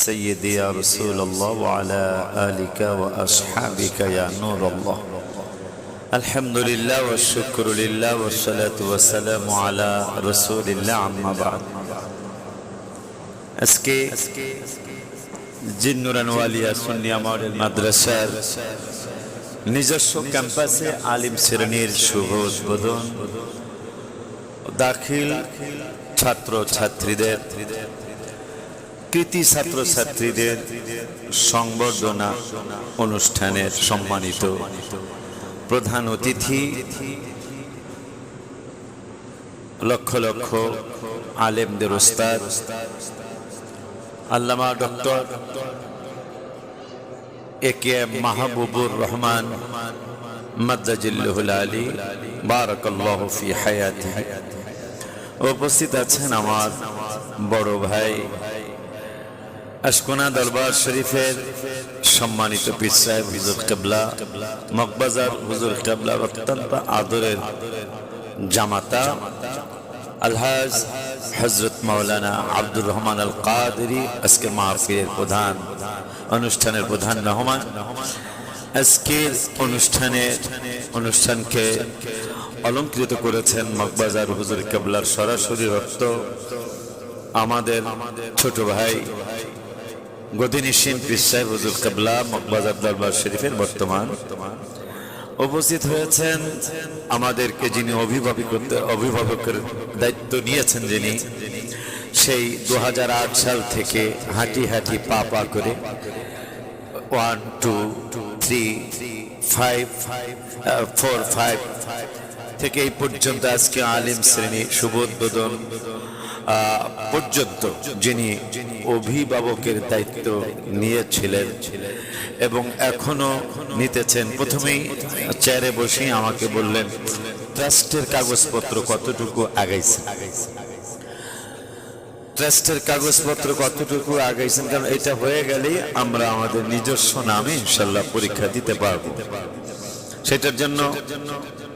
سيدي يا رسول الله وعلى آلك وأصحابك يا نور الله الحمد لله والشكر لله والصلاة والسلام على رسول الله عما بعد আজকে জিন্নুরানওয়ালিয়া সুন্নিয়া মডেল মাদ্রাসার নিজস্ব ক্যাম্পাসে আলিম শ্রেণীর শুভ উদ্বোধন দাখিল ছাত্র ছাত্রীদের কৃতি ছাত্র ছাত্রীদের সংবর্ধনা অনুষ্ঠানের সম্মানিত প্রধান অতিথি, লক্ষ লক্ষ আলেমদের ওস্তাদ, আল্লামা doctor A K M Mahbubur Rahman মাদ্দাজিল্লুল আলী, বারাকাল্লাহ ফি হায়াতি। উপস্থিত আছেন আমার বড় ভাই আশকোনা দরবার শরীফের সম্মানিত পীর সাহেব হুজুর কেবলা মকবাজার হুজুর কেবলার অত্যন্ত আদরের জামাতা আলহাজ হজরত মাওলানা আব্দুর রহমান আল কাদেরি আজকে মাহফিলের প্রধান, অনুষ্ঠানের প্রধান মেহমান। আজকের অনুষ্ঠানের অনুষ্ঠানকে অলঙ্কৃত করেছেন মকবাজার হুজুর কেবলার সরাসরি রক্ত আমাদের ছোট ভাই গদিনিসীন পীর সাহেব হুজুর কেবলা মকবাজার দরবার শরীফের বর্তমান। উপস্থিত হয়েছেন আমাদেরকে যিনি অভিভাবক অভিভাবকের দায়িত্ব নিয়েছেন যিনি সেই দুহাজার আট সাল থেকে হাঁটি হাঁটি পা পা করে one two three five four five থেকে এই পর্যন্ত আজকে আলিম শ্রেণি শুভোদ্বোধন আহ, পর্যন্ত যিনি অভিভাবকের দায়িত্ব নিয়েছিলেন এবং এখনও নিতেছেন। প্রথমেই চেয়ারে বসে আমাকে বললেন ট্রাস্টের কাগজপত্র কতটুকু আগাইছে ট্রাস্টের কাগজপত্র কতটুকু আগাইছেন? কারণ এটা হয়ে গেলেই আমরা আমাদের নিজস্ব নামে ইনশাল্লাহ পরীক্ষা দিতে পারব। সেটার জন্য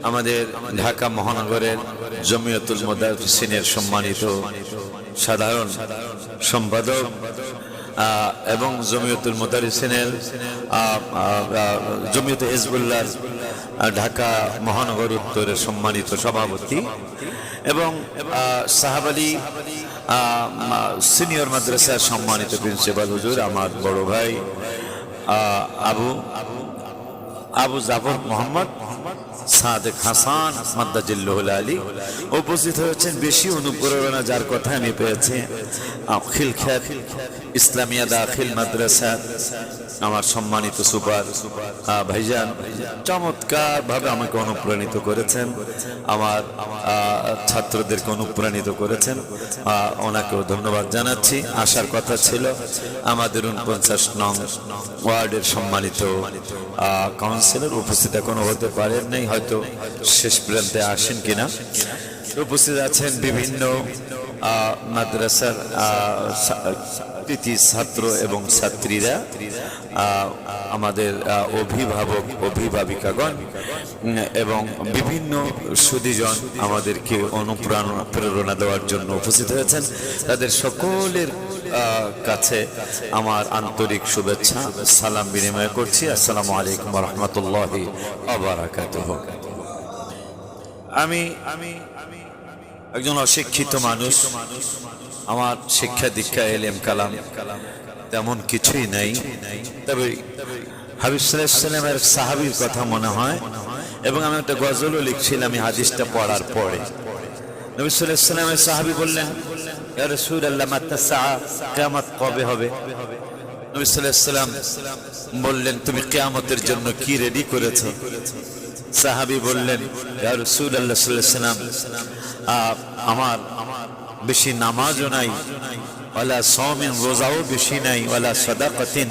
আমাদের ঢাকা মহানগরের জমিয়তুল মোদাসিনের সম্মানিত সাধারণ সম্পাদক এবং জমিয়তুল মোদারিসিনের জমিয়ত হিজবুল্লাহ ঢাকা মহানগর উত্তরের সম্মানিত সভাপতি এবং আহ, সাহাব আলী সিনিয়র মাদ্রাসার সম্মানিত প্রিন্সিপাল হুজুর আমার বড় ভাই আবু আবু জাফর মোহাম্মদ সাদেক হাসান মাদ্দাজিল্লুল আলী। উপস্থিত হয়েছেন বেশি অনুপ্রেরণা যার কথা আমি পেয়েছি। খিল খ্যাত ইসলামিয়া দাখিল মাদ্রাসা আমার সম্মানিত সুপার। আহ, ভাইজান চমৎকার ভাবে আমাকে অনুপ্রাণিত করেছেন। আমার ছাত্রদেরকে অনুপ্রাণিত করেছেন। ওনাকেও ধন্যবাদ জানাচ্ছি। আসার কথা ছিল আমাদের উনপঞ্চাশ নং ওয়ার্ডের সম্মানিত কাউন্সিলর। উপস্থিত এখনও হতে পারেন নাই হয়তো শেষ প্রান্তে আসেন কিনা? উপস্থিত আছেন বিভিন্ন মাদ্রাসার কৃতি ছাত্র এবং ছাত্রীরা আমাদের অভিভাবক, অভিভাবিকাগণ এবং বিভিন্ন সুদীজন আমাদেরকে অনুপ্রেরণা প্রেরণা দেওয়ার জন্য উপস্থিত হয়েছেন। তাদের সকলের কাছে আমার আন্তরিক শুভেচ্ছা, সালাম বিনিময় করছি। আসসালামু আলাইকুম রহমতুল্লাহ আবার আমি আমি আমি একজন অশিক্ষিত মানুষ, আমার শিক্ষা দীক্ষা, এলেম, কালাম, তেমন কিছুই নাই। তবে হাবিব সাল্লামের সাহাবির কথা মনে হয়, এবং আমি একটা গজলও লিখছিলাম এই হাদিসটা পড়ার পরে। নবী সাল্লামের সাহাবি বললেন মাত্তা সাআ কিয়ামত কবে হবে? নবী সাল্লাম বললেন, তুমি কেয়ামতের জন্য কি রেডি করেছ? সাহাবি বললেন আমার বেশি নামাজও নাই, ওয়ালা সওমিন, রোজাও বেশি নাই, ওয়ালা সাদাকাতিন।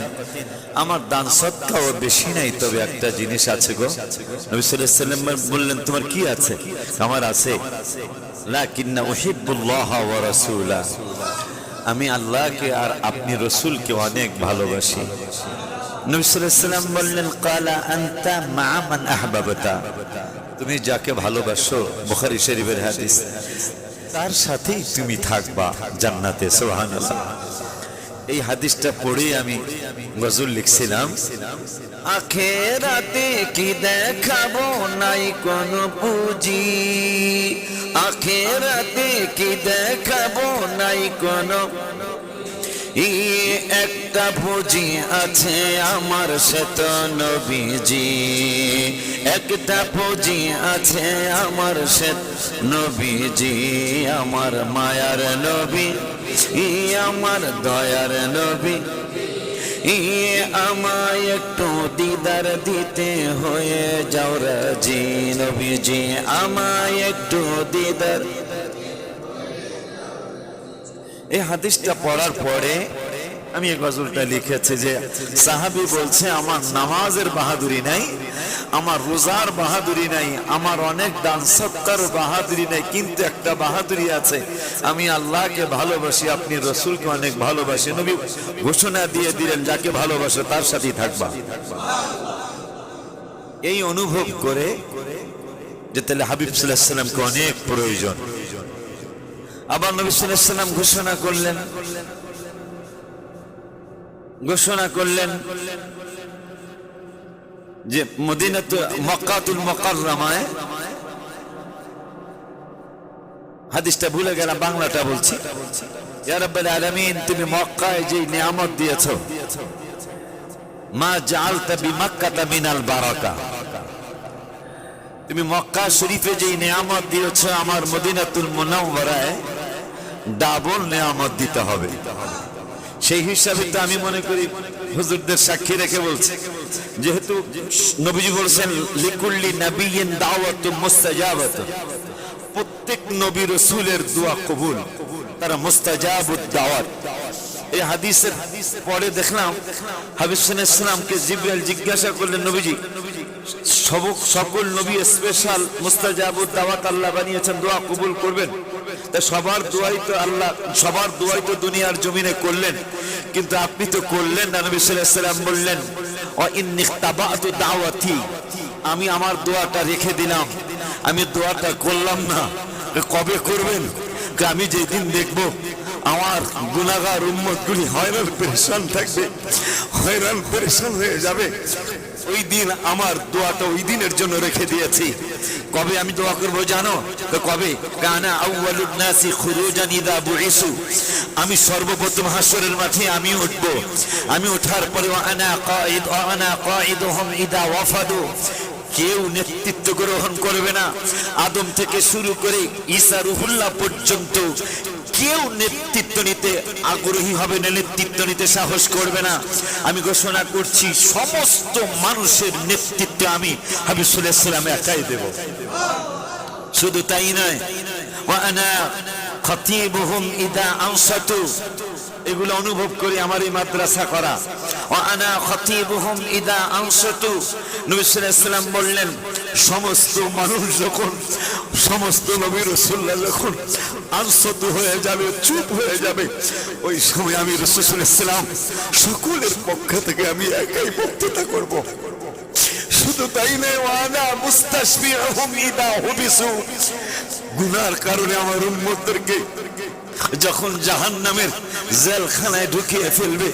আমার দান সদকাও বেশি নাই, তবে একটা জিনিস আছে গো। নবী বললেন, তোমার কি আছে? আমার আছে। লাকিন্না উহিব্বুল্লাহ ওয়া রাসূলা। আমি আল্লাহকে আর আপনি রসুলকে অনেক ভালোবাসি। নবী সাল্লাম বললেন, কালা আনতা মা মান আহবাবতা। তুমি যাকে ভালোবাসো, বুখারী শরীফের হাদিস, তার সাথেই তুমি থাকবা জান্নাতে, সুবহানাল্লাহ। এই হাদিসটা পড়ে আমি গজল লিখছিলাম, আখেরাতে কি দেখাবো নাই কোন পুঁজি? আখেরাতে কি দেখাবো নাই কোন ই একটা পুঁজি আছে আমার শ্বেত নবীজি। একটা পুঁজি আছে আমার শ্বেত নবীজি। আমার মায়ার নবী, ই আমার দয়ার নবী। ই আমায় একটু দিদার দিতে হয়ে যাও রাজি নবীজি। আমায় একটু দিদার এই হাদিসটা পড়ার পরে আমি এই গজলটা লিখেছি যে, সাহাবি বলছে, আমার নামাজের বাহাদুরি নাই, আমার রোজার বাহাদুরি নাই, আমার অনেক দান সত্তার বাহাদুরি নাই, কিন্তু একটা বাহাদুরি আছে। আমি আল্লাহকে ভালোবাসি, আপনি রসুলকে অনেক ভালোবাসি। নবী ঘোষণা দিয়ে দিলেন, যাকে ভালোবাসে তার সাথেই থাকবা। এই অনুভব করে যে তাহলে হাবিব সাল্লাহ সাল্লামকে অনেক প্রয়োজন। আবার নবী সাল্লাম ঘোষণা করলেন। ঘোষণা করলেন যে মদিনাত মক্কাতুল মকাররামায়, হাদিসটা ভুলে গেলাম, বাংলাটা বলছি। তুমি মক্কায় যে নিয়ামত দিয়েছ, মা জাআলতা বিমাক্কাতা মিনাল বারাকা। তুমি মক্কা শরীফে যে নিয়ামত দিয়েছ আমার মদিনাতুল মুনাওয়ারায় ডাবল নিয়ামত দিতে হবে। সেই হিসাবে তো আমি মনে করি হুজুরদের সাক্ষী রেখে বলছি, যেহেতু নবীজি বলছেন, লিকুল্লি নবিয়িন দাওয়াত মুস্তাজাবাত। প্রত্যেক নবী রসুলের দোয়া কবুল, তারা মুস্তাজাবুদ দাওয়াত। এই হাদিসের পরে দেখলাম, হাবিব ইসলামকে জিব্রাইল জিজ্ঞাসা করলেন, নবীজি সবক সকল নবী স্পেশাল মুস্তাজাবুদ দাওয়াত আল্লাহ বানিয়েছেন, দোয়া কবুল করবেন? সবার দোয়াই তো আল্লাহ, সবার দোয়াই তো দুনিয়ার জমিনে করলেন। কিন্তু আপনি তো করলেন না, নবী সাল্লাম বললেন আমি আমার দোয়াটা রেখে দিলাম। আমি দোয়াটা করলাম না। কবে করবেন? আমি যেদিন দেখব, আমার গুনাগার উম্মত গুলি হয়রান পরেশান থাকবে, হয়রান পরেশান হয়ে যাবে। ওই দিন আমার দোয়াটা ওই দিনের জন্য রেখে দিয়েছি। কবে আমি দোয়া করব জানো? তো কবে? কানা নাসি খুরুজান ইদা বুইসু। আমি সর্বপ্রথম হাসরের মাঠে আমি উঠব। আমি ওঠার পরে আনা কাঈদ আনা কাঈদুহুম ইদা ওয়াফাদু। কেউ নেতৃত্ব গ্রহণ করবে না। আদম থেকে শুরু করে ঈসা রুহুল্লাহ পর্যন্ত কেউ নেতৃত্ব নিতে আগ্রহী হবে না, নেতৃত্ব নিতে সাহস করবে না। আমি ঘোষণা করছি, সমস্ত মানুষের নেতৃত্ব আমি হাবিবুল্লাহাম একাই দেব। শুধু তাই নয় এগুলো অনুভব করি আমার এই মাদ্রাসা করা। আনা খতিবুহুম ইদা আনসাতু। নবী সাল্লাল্লাহু বললেন, সমস্ত মানুষ যখন, সমস্ত নবী রাসূলুল্লাহ যখন আনসাত হয়ে যাবে, চুপ হয়ে যাবে। ওই সময় আমি রাসূলুল্লাহ সকলের পক্ষ থেকে আমি একাই বক্তৃতা করব। শুধু তাই নয় ওয়ানা মুস্তাশবিহুম হুমিদা হুবিসু। গুনার কারণে আমার উম্মতদেরকে যখন জাহান নামের জেলখানায় ঢুকিয়ে ফেলবে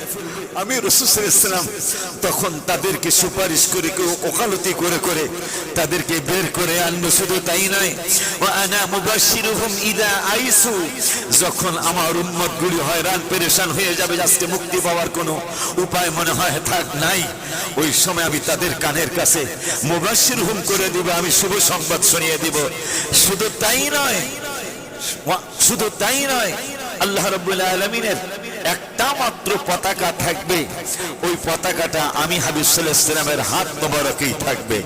আমি রসুলাম তখন তাদেরকে সুপারিশ করে কেউ ওকালতি করে করে তাদেরকে বের করে আনব শুধু তাই নয় ও আনা মুবাশিরুহুম ইদা আইসু যখন আমার গুলি হয়রান, পেরেশান হয়ে যাবে, আজকে মুক্তি পাওয়ার কোনো উপায় মনে হয়, থাক, নাই। ওই সময় আমি তাদের কানের কাছে মুবাশির হুম করে দিব, আমি শুভ সংবাদ শুনিয়ে দিব। শুধু তাই নয় শুধু তাই নয়, আল্লাহ রব্বুল আলমিনের একটা মাত্র পতাকা থাকবে। ওই পতাকাটা আমি হাবিবুল্লাহামের হাত মোবারকেই থাকবে।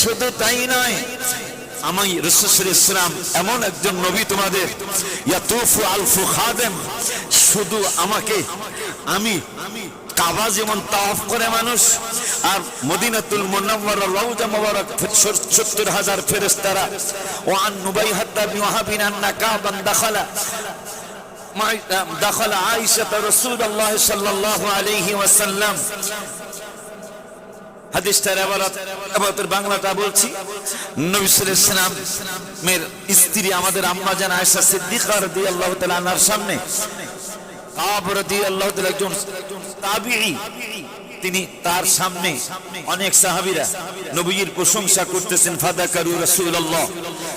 শুধু তাই নয়, আমি রসুল ইসলাম এমন একজন নবী তোমাদের, ইয়াতুফু শুধু আমাকে, আমি কাবা যেমন তাওয়াফ করে মানুষ, আর মদিনাতুল মুনাওয়ার রওজা মুবারক 70 হাজার ফেরেশতারা ওয়া আন নুবাইহাত্তা বিন ওয়াহাবিন আন্না কাবান দাখালা دخل عائشة رسول الله صلى الله عليه وسلم হাদিসটার এবারত এবারতের বাংলাটা বলছি নবী সাল্লাল্লাহু মের স্ত্রী আমাদের আম্মা জান আয়েশা সিদ্দিকা রাদিয়াল্লাহু তাআলা আনহার সামনে কাব রাদিয়াল্লাহু তাআলা একজন তাবিঈ তিনি তার সামনে অনেক সাহাবীরা নবীর প্রশংসা করতেছেন ফাদাকারু রাসূলুল্লাহ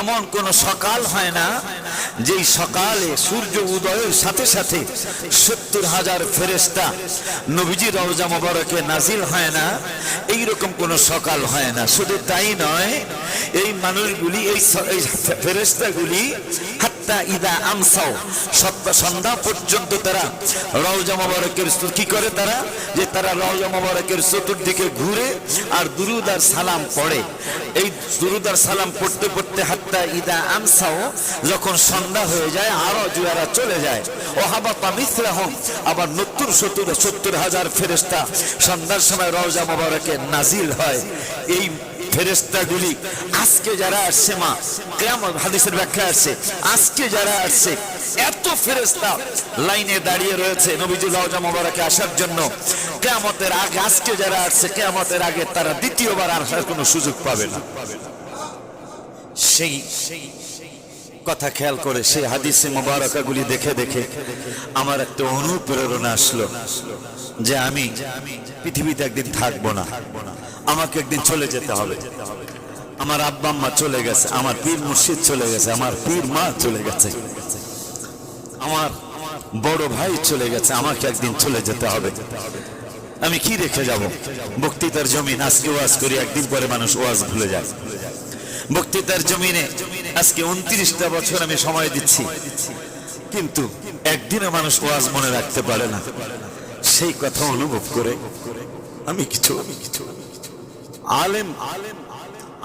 এমন কোন সকাল হয় না, যেই সকালে সূর্য উদয়ের সাথে সাথে সত্তর হাজার ফেরেস্তা নবীজি রওজা মোবারকে নাজিল হয় না এই রকম কোন সকাল হয় না। শুধু তাই নয়, এই মানুষগুলি, এই ফেরেস্তাগুলি হাত্তা ইদা আমসাও সত্তা সন্ধ্যা পর্যন্ত তারা রওজা মোবারকের কি করে তারা? যে তারা রওজা মোবারকের চতুর্দিকে ঘুরে আর দুরুদ আর সালাম পড়ে। এই দুরুদ আর সালাম পড়তে পড়তে হাত্তা ইদা আমসাও যখন সন্ধ্যা হয়ে যায়, আরও জুয়ারা চলে যায়। ও মিথরাহম আবার নতুন সত্তর সত্তর হাজার ফেরেস্তা সন্ধ্যার সময় রওজা মোবারকে নাজিল হয়। এই ফেরেস্তাগুলি আজকে যারা আসছে মা কেমন হাদিসের ব্যাখ্যা আছে আজকে যারা আসছে, এত ফেরেস্তা লাইনে দাঁড়িয়ে রয়েছে নবীজি রওজা মোবারকে আসার জন্য। কেয়ামতের আগে, আজকে যারা আসছে, কেয়ামতের আগে তারা দ্বিতীয়বার আসার কোনো সুযোগ পাবে না। সেই কথা খেয়াল করে সেই হাদিসে মোবারকাগুলি দেখে দেখে আমার একটা অনুপ্রেরণা আসলো যে আমি পৃথিবীতে একদিন থাকব না। আমাকে একদিন চলে যেতে হবে। আমার আব্বা আম্মা চলে গেছে, আমার পীর মুর্শিদ চলে গেছে, আমার পীর মা চলে গেছে। আমার বড় ভাই চলে গেছে, আমাকে একদিন চলে যেতে হবে। আমি কি রেখে যাব? বক্তৃতার জমিন আজকে ওয়াজ করি, একদিন পরে মানুষ ওয়াজ ভুলে যায়। বক্তৃতার জমিনে আজকে উনত্রিশটা বছর আমি সময় দিচ্ছি। কিন্তু একদিনও মানুষ ওয়াজ মনে রাখতে পারে না। সেই কথা অনুভব করে আমি কিছু আমি কিছু আলেম আলেম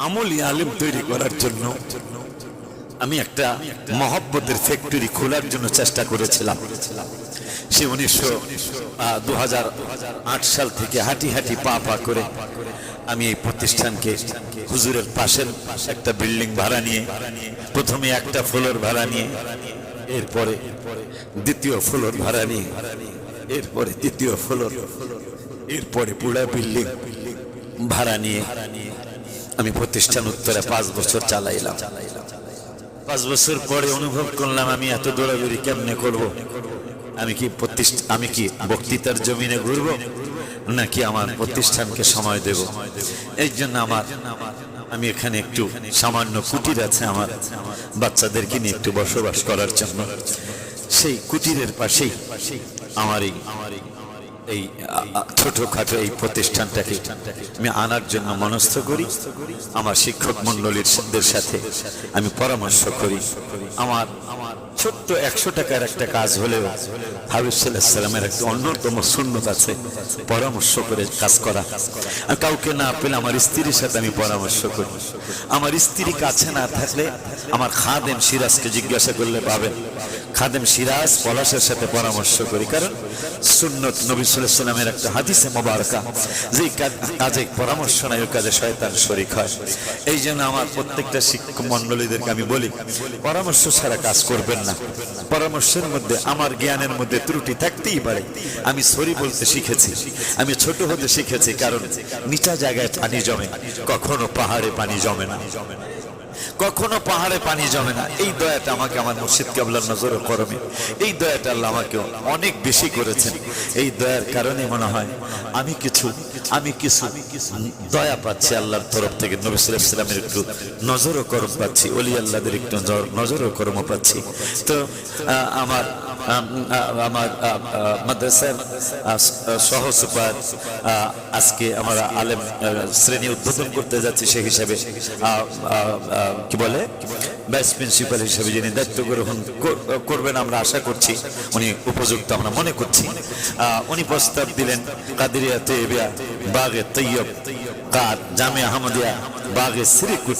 আমলি আলেম তৈরি করার জন্য আমি একটা মহব্বতের ফ্যাক্টরি খোলার জন্য চেষ্টা করেছিলাম। সে উনিশশো দু সাল থেকে হাঁটি হাঁটি পা পা করে আমি এই প্রতিষ্ঠানকে হুজুরের পাশের একটা বিল্ডিং ভাড়া নিয়ে, প্রথমে একটা ফ্লোর ভাড়া নিয়ে, এরপরে দ্বিতীয় ফ্লোর ভাড়া নিয়ে, এরপরে তৃতীয় ফ্লোর, এরপরে পুরা বিল্ডিং ভাড়া নিয়ে আমি প্রতিষ্ঠান উত্তরে পাঁচ বছর চালাইলাম পাঁচ বছর পরে অনুভব করলাম আমি এত দৌড়াদৌড়ি কেমনে করব। আমি কি প্রতিষ্ঠা আমি কি বক্তৃতার জমিনে ঘুরব? নাকি আমার প্রতিষ্ঠানকে সময় দেব? এই জন্য আমার আমি এখানে একটু সামান্য কুটির আছে আমার বাচ্চাদেরকে নিয়ে একটু বসবাস করার জন্য। সেই কুটিরের পাশেই আমার এই এই ছোটখাটো এই প্রতিষ্ঠানটাকে আমি আনার জন্য মনস্থ করি। আমার শিক্ষক মন্ডলীর সাথে আমি পরামর্শ করি। আমার ছোট্ট একশো টাকার একটা কাজ হলেও হাবিব সাল্লামের একটা অন্যতম শূন্যত আছে, পরামর্শ করে কাজ করা। কাউকে না পেলে আমার স্ত্রীর সাথে আমি পরামর্শ করি। আমার স্ত্রী কাছে না থাকলে আমার খাদেম সিরাজকে জিজ্ঞাসা করলে পাবেন খাদেম সিরাজ পলাশের সাথে পরামর্শ করি। কারণ সুন্নত নবী একটা হাদিসে মোবারকা। যে কাজে পরামর্শ নাই কাজে শয়তান শরিক হয়। এই জন্য আমার প্রত্যেকটা শিক্ষক মন্ডলীদেরকে আমি বলি, পরামর্শ ছাড়া কাজ করবেন না। পরামর্শের মধ্যে আমার জ্ঞানের মধ্যে ত্রুটি থাকতেই পারে। আমি সরি বলতে শিখেছি। আমি ছোট হতে শিখেছি, কারণ নিচা জায়গায় পানি জমে, কখনো পাহাড়ে পানি জমে না। কখনো পাহাড়ে পানি জমে না। এই দয়াটা আমাকে আমার মুর্শিদ কাবলার নজরে করমে এই দয়াটা আল্লাহ আমাকে অনেক বেশি করেছেন। এই দয়ার কারণে মনে হয় আমি কিছু আমি কিছু দয়া পাচ্ছি আল্লাহর তরফ থেকে। নবী সাল্লামের একটু নজরও করম পাচ্ছি। অলি আল্লাহদের একটু নজর- নজরও করম পাচ্ছি। তো আমার আমার মাদ্রাসার সহ সুপার আজকে আমরা আলেম শ্রেণি উদ্বোধন করতে যাচ্ছি সেই হিসাবে কি বলে? ভাইস প্রিন্সিপাল হিসেবে যিনি দায়িত্ব গ্রহণ কর- করবেন আমরা আশা করছি, উনি উপযুক্ত আমরা মনে করছি। উনি প্রস্তাব দিলেন, কাদিরিয়া তেবিয়া বাগে তৈয়ব, কার জামে আহমদিয়া, বাগে শ্রীকুট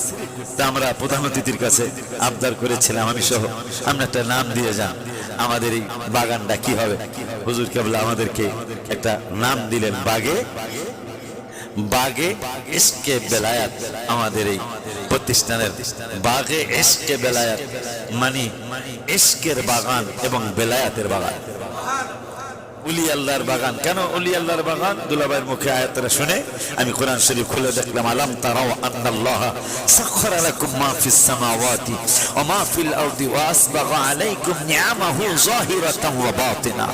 তা আমরা প্রধান অতিথির কাছে আবদার করেছিলাম, আমি সহ, আমরা একটা নাম দিয়ে যান। আমাদের এই বাগানটা কি হবে? হুজুর কেবল, আমাদেরকে একটা নাম দিলেন বাগে। বাগে এসকে বেলায়াত আমাদের এই প্রতিষ্ঠানের বাগে এসকে বেলায়াত মানে এসকের বাগান এবং বেলায়াতের বাগান। উলি আল্লাহর বাগান। কেন উলি আল্লাহর বাগান? দুলাবাইয়ের মুখে আয়াতটা শুনে আমি কোরআন শরীফ খুলে দেখলাম, আলাম তারাও আন্নাল্লাহ সাখখারা লাকুম মা ফিস সামাওয়াতি ওয়া মা ফিল আরদি ওয়া আসবাগা আলাইকুম নিআমাহু যাহিরাতান ওয়া বাতিনা।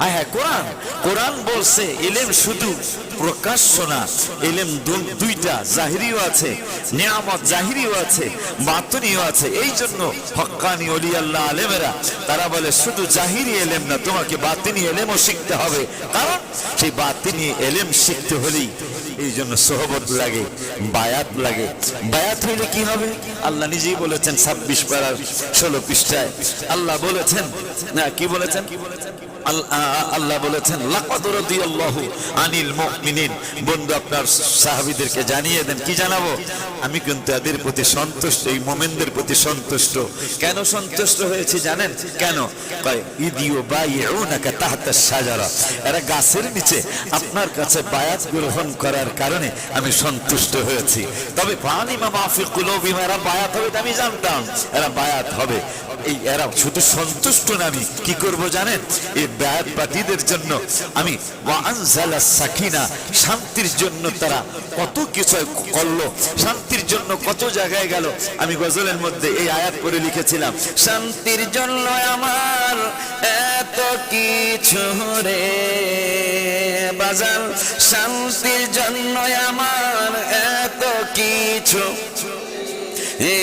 আয় হ্যাঁ কোরআন। কোরআন বলছে, ইলম শুধু প্রকাশ্য না, ইলম দু- দুইটা, জাহিরিও আছে, নিয়ামত জাহিরিও আছে, বাতনিও আছে। এই জন্য হক্কানি অলি আল্লাহ আলেমেরা, তারা বলে, শুধু জাহিরি এলেম না, তোমাকে বাতিনি এলেমও শিখতে হবে। কারণ সেই বাতিনি এলেম শিখতে হলেই এই জন্য সোহবত লাগে, বায়াত লাগে। বায়াত হইলে কি হবে? আল্লাহ নিজেই বলেছেন, ছাব্বিশ পাড়ার ষোলো পৃষ্ঠায়। আল্লাহ বলেছেন, না, কি বলেছেন? আল- আ- আল্লাহ বলেছেন, লাকাদ রাদিয়াল্লাহু আনিল মুমিনিন। বন্ধু, আপনার সাহাবীদেরকে জানিয়ে দেন, কি জানাব? আমি কিন্তু এদের প্রতি সন্তুষ্ট, এই মোমেনদের প্রতি সন্তুষ্ট। কেন সন্তুষ্ট হয়েছি জানেন? কেন? কয় ইদিও বাইউনাকা তাহতা শাজারা। এরা গাছের নিচে আপনার কাছে বায়াত গ্রহণ করার কারণে আমি সন্তুষ্ট হয়েছি। তবে ফানিমা মাফি কুলুবিহিম, এরা বায়াত হবে আমি জানতাম। এরা বায়াত হবে এই শুধু সন্তুষ্ট না, আমি কি করব জানেন? এই জন্য আমি ওয়ানজালা সাকিনা, শান্তির জন্য তারা কত কিছু করল, শান্তির জন্য কত জায়গায় গেল। আমি গজলের মধ্যে এই আয়াত করে লিখেছিলাম, শান্তির জন্য আমার এত কিছু রে বাজার শান্তির জন্য আমার এত কিছু হে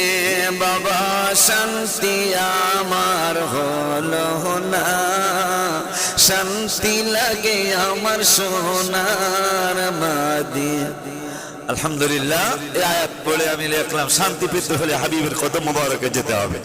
বাবা, শান্তি আমার হল না। শান্তি লাগে আমার সোনার মাদি। আলহামদুলিল্লাহ, এই আয়াত পড়ে আমি লেখলাম শান্তি পেতে হলে হাবিবের কত মোবারকে যেতে হবে।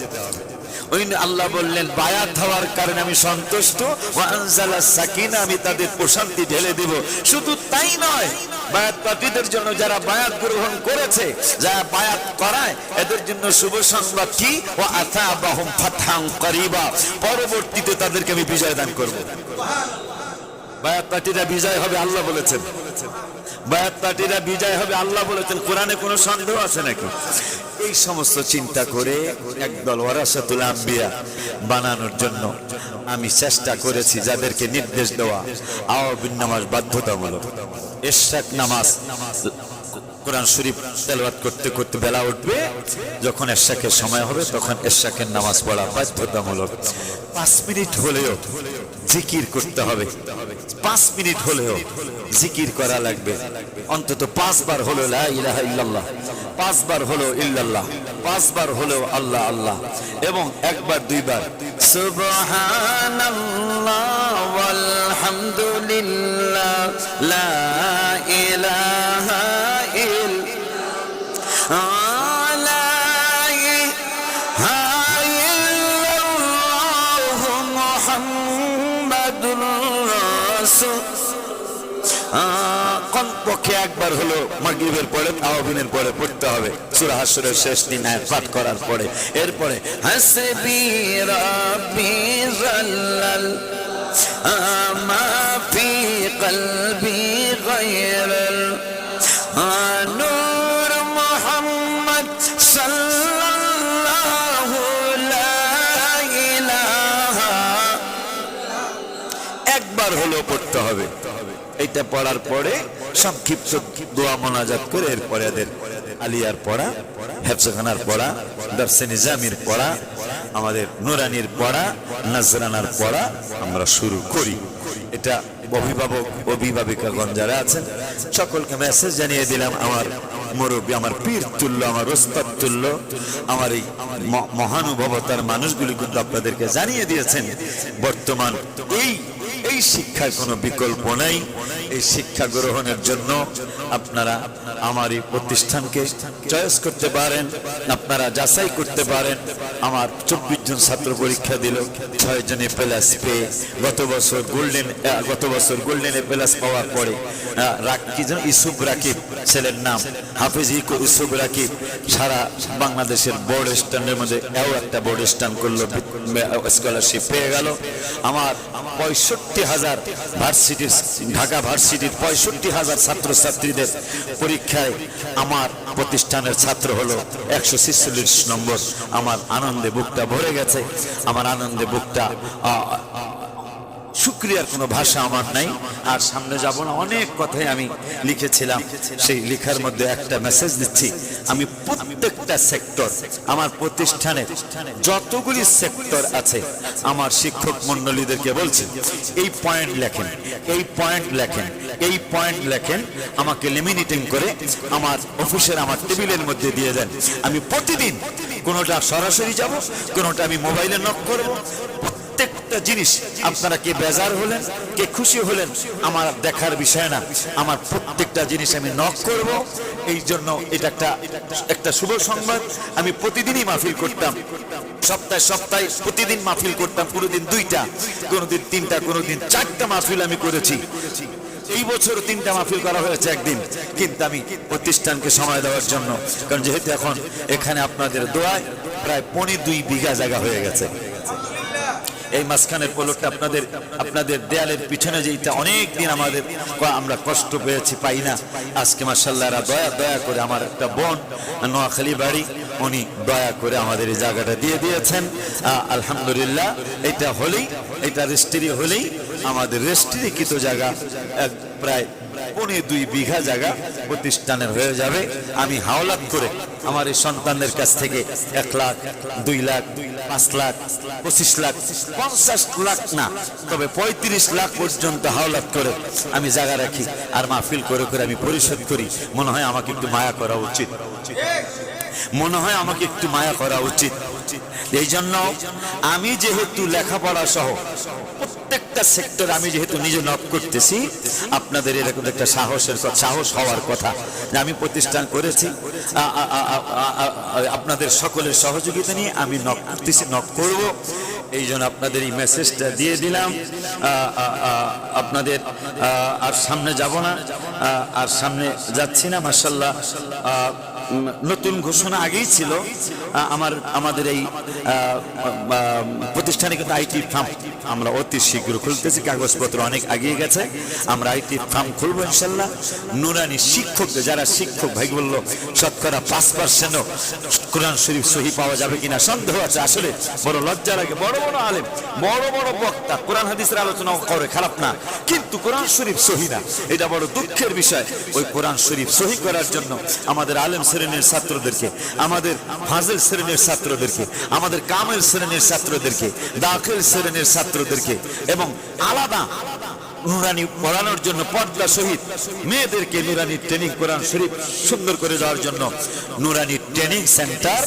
ওই আল্লাহ বললেন, বায়াত হওয়ার কারণে আমি সন্তুষ্ট। ওয়ানজালা সাকিনা, আমি তাদের প্রশান্তি ঢেলে দিব। শুধু তাই নয়, বায়াত পার্টিদের জন্য যারা বায়াত গ্রহণ করেছে, যারা বায়াত করায়, এদের জন্য শুভ সংবাদ কি? ও আথা বাহুম ফাথাং করিবা। পরবর্তীতে তাদেরকে আমি বিজয় দান করব। বায়াত পার্টিরা বিজয় হবে, আল্লাহ বলেছেন। বায়াত বিজয় হবে, আল্লাহ বলেছেন, কোরআনে কোনো সন্দেহ আছে নাকি? এই সমস্ত চিন্তা করে একদল ওয়ারাসাতুল আম্বিয়া বানানোর জন্য আমি চেষ্টা করেছি যাদেরকে নির্দেশ দেওয়া। আওয়াবিন নামাজ বাধ্যতামূলক। এশাক নামাজ, কোরআন শরীফ তেলাওয়াত করতে করতে বেলা উঠবে, যখন এশাকের সময় হবে, তখন এশাকের নামাজ পড়া বাধ্যতামূলক। পাঁচ মিনিট হলেও জিকির করতে হবে। পাঁচ মিনিট হলেও জিকির করা লাগবে। অন্তত পাঁচবার হলো লা ইল্লাল্লাহ, পাঁচবার হলো ইল্লাল্লাহ, পাঁচবার হলো আল্লাহ আল্লাহ এবং একবার, দুইবার। সুবহানাল্লাহ ওয়ালহামদুলিল্লাহ, লা ইলাহা কমপক্ষে একবার হলো মাগরিবের পরে আওয়াবিনের পরে পড়তে হবে। সূরা হাসরের শেষ দিন আয়াত পাঠ করার পরে। এরপরে, হাসবি রাব্বি জাল্লাল, আমা ফি কলবি গায়রাল নূর মুহাম্মদ সাল্লাল্লাহু লা ইলাহা। একবার হলো পড়তে হবে। এটা পড়ার পরে সংক্ষিপ্ত দোয়া মোনাজাত করে এরপরে এদের আলিয়ার পড়া হেফসখানার পড়া দর্শে নিজামির পড়া, আমাদের নুরানির পড়া, নাজরানার পড়া আমরা শুরু করি। এটা অভিভাবক, অভিভাবিকাগণ যারা আছেন, সকলকে মেসেজ জানিয়ে দিলাম, আমার মুরব্বী, আমার পীর তুল্য, আমার ওস্তাদ তুল্য, আমার এই মহানুভবতার মানুষগুলি কিন্তু আপনাদেরকে জানিয়ে দিয়েছেন, বর্তমান এই এই শিক্ষার কোনো বিকল্প নাই। এই শিক্ষা গ্রহণের জন্য আপনারা আমার এই প্রতিষ্ঠানকে চয়েস করতে পারেন, আপনারা যাচাই করতে পারেন। আমার চব্বিশ জন ছাত্র পরীক্ষা দিল, ছয় জনে প্লাস পেয়ে গত বছর গোল্ডেন গত বছর গোল্ডেনে প্লাস পাওয়ার পরে রাখ কি যেন ইসুফ রাকিব ছেলের নাম, হাফিজ ইকো ইসুফ রাকিব, সারা বাংলাদেশের বোর্ড স্ট্যান্ডের মধ্যে এও একটা বোর্ড স্ট্যান্ড করল স্কলারশিপ পেয়ে গেল। আমার পঁয়ষট্টি হাজার ভার্সিটির ঢাকা ভার্সিটির পঁয়ষট্টি হাজার ছাত্রছাত্রীদের পরীক্ষায় আমার প্রতিষ্ঠানের ছাত্র হলো একশো নম্বর। আমার আনন্দে বুকটা ভরে গেছে। আমার আনন্দে বুকটা শুক্রিয়ার কোনো ভাষা আমার নাই। আর সামনে যাব না, অনেক কথাই আমি লিখেছিলাম। সেই লেখার মধ্যে একটা মেসেজ দিচ্ছি। আমি প্রত্যেকটা সেক্টর আমার প্রতিষ্ঠানের যতগুলি সেক্টর আছে, আমার শিক্ষক মন্ডলীদেরকে বলছি, এই পয়েন্ট লেখেন, এই পয়েন্ট লেখেন, এই পয়েন্ট লেখেন, আমাকে লেমিনেটিং করে আমার অফিসের, আমার টেবিলের মধ্যে দিয়ে দেন। আমি প্রতিদিন কোনোটা সরাসরি যাব, কোনোটা আমি মোবাইলে নক করব। প্রত্যেকটা জিনিস আপনারা কে বেজার হলেন, কে খুশি হলেন, আমার দেখার বিষয় না। আমার প্রত্যেকটা জিনিস আমি নক করব। এই জন্য এটা একটা একটা শুভ সংবাদ। আমি প্রতিদিনই মাহফিল করতাম। সপ্তাহে সপ্তাহে প্রতিদিন মাহফিল করতাম, কোনোদিন দুইটা, কোনোদিন তিনটা, কোনোদিন চারটা মাহফিল আমি করেছি। এই বছর তিনটা মাহফিল করা হয়েছে একদিন, কিন্তু আমি প্রতিষ্ঠানকে সময় দেওয়ার জন্য। কারণ যেহেতু এখন এখানে আপনাদের দোয়ায় প্রায় পনে দুই বিঘা জায়গা হয়ে গেছে। এই মাঝখানের পোলটটা আপনাদের আপনাদের দেয়ালের পিছনে যেইটা অনেক দিন আমাদের আমরা কষ্ট পেয়েছি, পাই না। আজকে মার্শাল্লাহরা দয়া দয়া করে আমার একটা বোন, নোয়াখালী বাড়ি, উনি দয়া করে আমাদের এই জায়গাটা দিয়ে দিয়েছেন। আলহামদুলিল্লাহ, এটা হলেই, এটা রেস্টিরি হলেই আমাদের রেস্ট্রিকৃত জায়গা প্রায় পৌনে দুই বিঘা জায়গা প্রতিষ্ঠানের হয়ে যাবে। আমি হাওলাত করে আমার এই সন্তানদের কাছ থেকে এক লাখ, দুই লাখ, পাঁচ লাখ, পঁচিশ লাখ, পঞ্চাশ লাখ না, তবে পঁয়ত্রিশ লাখ পর্যন্ত হাওলাত করে আমি জায়গা রাখি আর মাহফিল করে করে আমি পরিশোধ করি। মনে হয় আমাকে একটু মায়া করা উচিত। মনে হয় আমাকে একটু মায়া করা উচিত। এই জন্য আমি যেহেতু লেখাপড়া সহ প্রত্যেকটা সেক্টর আমি যেহেতু নিজে নক করতেছি, আপনাদের এরকম একটা সাহসের সাহস হওয়ার কথা যে আমি প্রতিষ্ঠান করেছি আপনাদের সকলের সহযোগিতা নিয়ে আমি নক করতেছি নক করব। এই জন্য আপনাদের এই মেসেজটা দিয়ে দিলাম। আপনাদের আর সামনে যাব না আর সামনে যাচ্ছি না মার্শাল্লাহ নতুন ঘোষণা আগেই ছিল আমার আমাদের এই প্রতিষ্ঠানিক আইটি ফার্ম। আমরা অতি শীঘ্র খুলতেছি, কাগজপত্র অনেক এগিয়ে গেছে। আমরা আইটি ফার্ম খুলবো ইনশাল্লাহ। নুরানি শিক্ষকদের, যারা শিক্ষক, ভাই বলল, শতকরা পাঁচ পার্সেন্টও কোরআন শরীফ সহি পাওয়া যাবে কিনা সন্দেহ আছে। আসলে বড় লজ্জা লাগে বড় বড় আলেম, বড় বড় বক্তা, কোরআন হাদিসের আলোচনা করে, খারাপ না। কিন্তু কোরআন শরীফ সহি না। এটা বড় দুঃখের বিষয়। ওই কোরআন শরীফ সহি করার জন্য আমাদের আলেম শ্রেণির ছাত্রদেরকে, আমাদের ফাজেল শ্রেণির ছাত্রদেরকে, আমাদের কামেল শ্রেণির ছাত্রদেরকে, দাখিল শ্রেণির ছাত্রদেরকে এবং আলাদা নুরানি পড়ানোর জন্য পর্দা সহিত মেয়েদেরকে নুরানি ট্রেনিং কোরআন শরীফ সুন্দর করে দেওয়ার জন্য। নুরানি ট্রেনিং সেন্টার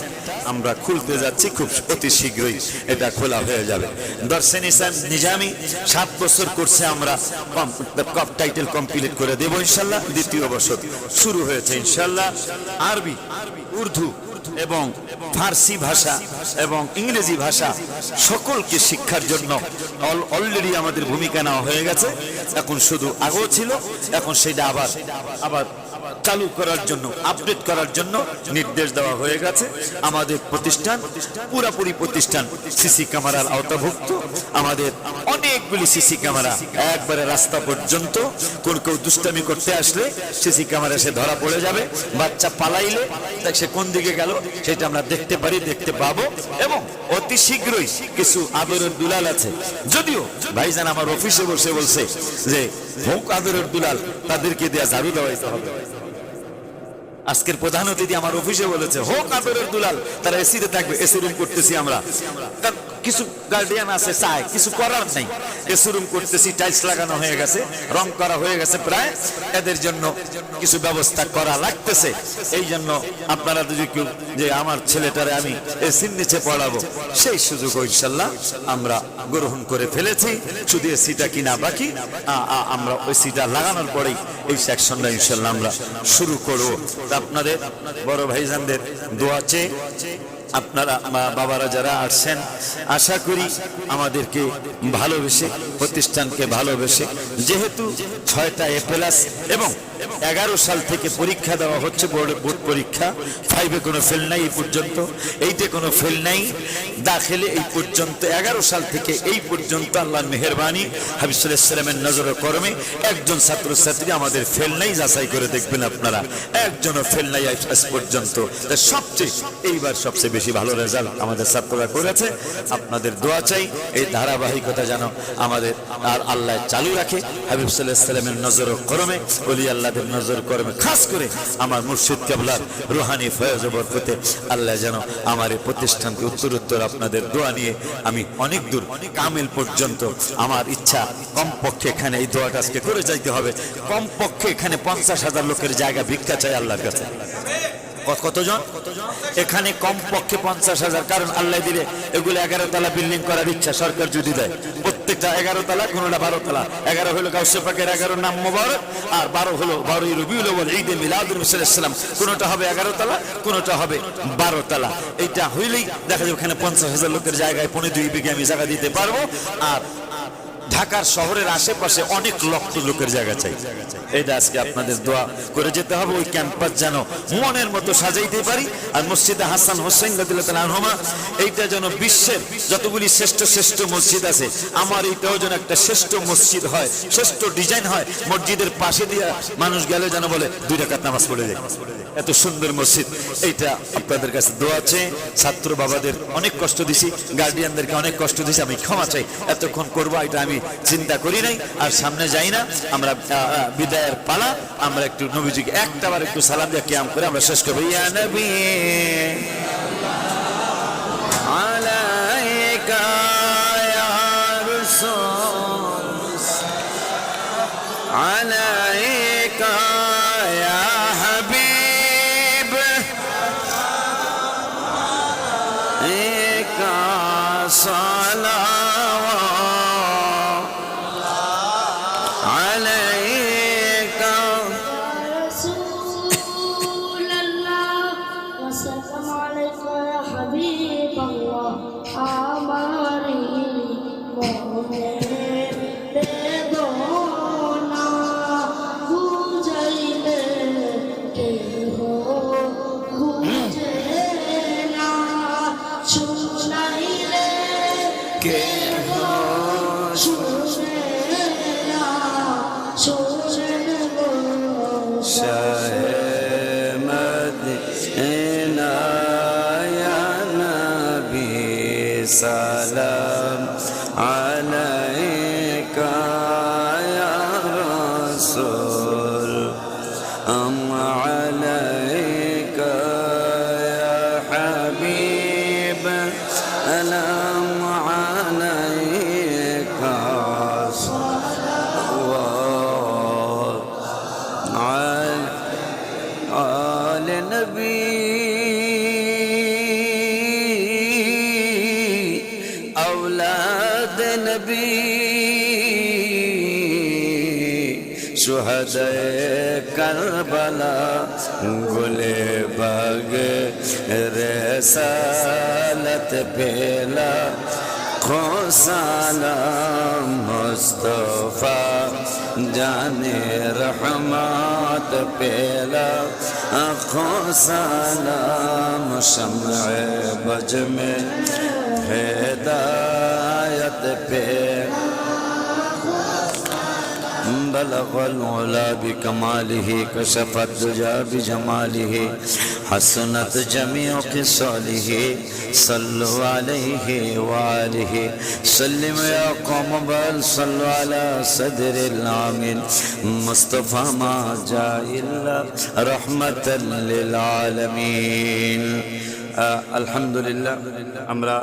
আমরা খুলতে যাচ্ছি খুব অতি শীঘ্রই। এটা খোলা হয়ে যাবে। দর্শন ইসলাম নিজামি, সাত বছর করছে আমরা কপ টাইটেল কমপ্লিট করে দেব ইনশাল্লাহ। দ্বিতীয় বছর শুরু হয়েছে ইনশাল্লাহ। আরবি, উর্দু এবং ফার্সি ভাষা এবং ইংরেজি ভাষা সকলকে শিক্ষার জন্য অলরেডি আমাদের ভূমিকা নেওয়া হয়ে গেছে। এখন শুধু আগেও ছিল, এখন সেটা আবার আবার চালু করার জন্য আপডেট করার জন্য নির্দেশ দেওয়া হয়ে গেছে। আমাদের প্রতিষ্ঠান, পুরাপুরি প্রতিষ্ঠান সিসি ক্যামেরার আওতাভুক্ত। আমাদের অনেকগুলি সিসি ক্যামেরা একবারে রাস্তা পর্যন্ত। কোন কেউ দুষ্টামি করতে আসলে সিসি ক্যামেরা সে ধরা পড়ে যাবে। বাচ্চা পালাইলে সে কোন দিকে গেল সেটা আমরা দেখতে পারি, দেখতে পাবো। এবং অতি শীঘ্রই কিছু আদরের দুলাল আছে। যদিও ভাইজান আমার অফিসে বসে বলছে যে হোক আদরের দুলাল, তাদেরকে দেয়া ঝাড়ু দেওয়াইতে হবে। আজকের প্রধান অতিথি আমার অফিসে বলেছে, হোক আদরের দুলাল, তারা এসিতে থাকবে, এসি রুম করতেছি আমরা। কিছু গার্ডিয়ান আছে চায় কিছু করার নেই। এসি রুম করতেছি টাইলস লাগানো হয়ে গেছে, রং করা হয়ে গেছে প্রায়। এদের জন্য কিছু ব্যবস্থা করা লাগতেছে। এই জন্য আপনারা যদি কেউ, যে আমার ছেলেটারে আমি এসির নিচে পড়াবো, সেই সুযোগ ইনশাল্লাহ আমরা গ্রহণ করে ফেলেছি। শুধু এসিটা কিনা বাকি আমরা ওই সিটা লাগানোর পরেই এই সেকশনটা ইনশাল্লাহ আমরা শুরু করব। আপনাদের বড় ভাইজানদের দোয়া চেয়ে আপনারা মা- বাবারা যারা আসছেন, আশা করি আমাদেরকে ভালোবেসে, প্রতিষ্ঠানকে ভালোবেসে, যেহেতু ছয়টা এ এবং এগারো সাল থেকে পরীক্ষা দেওয়া হচ্ছে, বোর্ড বোর্ড পরীক্ষা। ফাইভে কোনো ফেল নাই এই পর্যন্ত। এইটে কোনো ফেল নাই। দাখিলে এই পর্যন্ত, এগারো সাল থেকে এই পর্যন্ত আল্লাহর মেহরবানি। হাবিবুল্লাহামের নজর কর্মে একজন ছাত্রছাত্রী আমাদের ফেল নাই, যাচাই করে দেখবেন আপনারা। একজনও ফেল নাই আজ পর্যন্ত। সবচেয়ে, এইবার সবচেয়ে বেশি ভালো রেজাল্ট আমাদের ছাত্ররা করেছে। আপনাদের দোয়া চাই, এই ধারাবাহিকতা যেন আমাদের আর আল্লাহ চালু রাখে। হাবিব সাল্লামের নজর করমে অলি আল্লাহদের নজর করমে খাস করে আমার মুর্শিদ কেবলার রুহানি ফয়েজ বরকতে আল্লাহ যেন আমার এই প্রতিষ্ঠানকে উত্তর উত্তর আপনাদের দোয়া নিয়ে আমি অনেক দূর, কামিল পর্যন্ত আমার ইচ্ছা কমপক্ষে এখানে এই দোয়াটা আজকে করে যাইতে হবে। কমপক্ষে এখানে পঞ্চাশ হাজার লোকের জায়গা ভিক্ষা চাই আল্লাহর কাছে। কতজন? এখানে কম পক্ষে পঞ্চাশ হাজার। কারণ আল্লাহ দিলে এগুলো এগারো তলা বিল্ডিং করার ইচ্ছা সরকার যদি দেয়। প্রত্যেকটা এগারো তালা, কোনোটা বারো তালা। এগারো হলো গাউসে পাকের এগারো নাম মোবারক, আর বারো হলো বারোই রবিউল ঈদে মিলাদুল মুসাল্লাম কোনোটা হবে এগারো তালা, কোনোটা হবে বারো তালা। এইটা হইলেই দেখা যাবে ওখানে পঞ্চাশ হাজার লোকের জায়গায় পনেরো দুই বিঘে আমি জায়গা দিতে পারব। আর ঢাকার শহরের আশেপাশে অনেক লক্ষ লোকের জায়গা চাই। এটা আজকে আপনাদের দোয়া করে যেতে হবে, ওই ক্যাম্পাস যেন মনের মতো সাজাইতে পারি। আর মসজিদে হাসান হোসেন রহমা এইটা যেন বিশ্বের যতগুলি শ্রেষ্ঠ শ্রেষ্ঠ মসজিদ আছে, আমার এইটাও যেন একটা শ্রেষ্ঠ মসজিদ হয়, শ্রেষ্ঠ ডিজাইন হয়, মসজিদের পাশে দিয়ে মানুষ গেলে যেন বলে, দুই রাকাত নামাজ পড়ে যায় এত সুন্দর মসজিদ, এইটা আপনাদের কাছে দোয়া আছে। ছাত্র বাবাদের অনেক কষ্ট দিছি গার্ডিয়ানদেরকে অনেক কষ্ট দিছি, আমি ক্ষমা চাই। এতক্ষণ করব, এটা আমি চিন্তা করি নাই, আর সামনে যাই না। আমরা বিদায়ের পালা, আমরা একটু নবীজিকে একটাবার একটু সালাম দিয়ে ক্যাম করে আমরা শেষ করব। ইয়া নবী, আলাইকা Yeah. شہد کربلا، گلے بگ رسالت پیلا خوسانہ مصطفیٰ، جان رحمات پیلا آنکھوں سالام بج میں ہدایت پیلا بلغ العلا بكماله كشف الدجى بجماله حسنت جميع خصاله صلوا عليه وآله سلم يا قوم بل صلوا على صدر العامل مصطفى ما جاء إلا رحمة للعالمين آه الحمد لله আমরা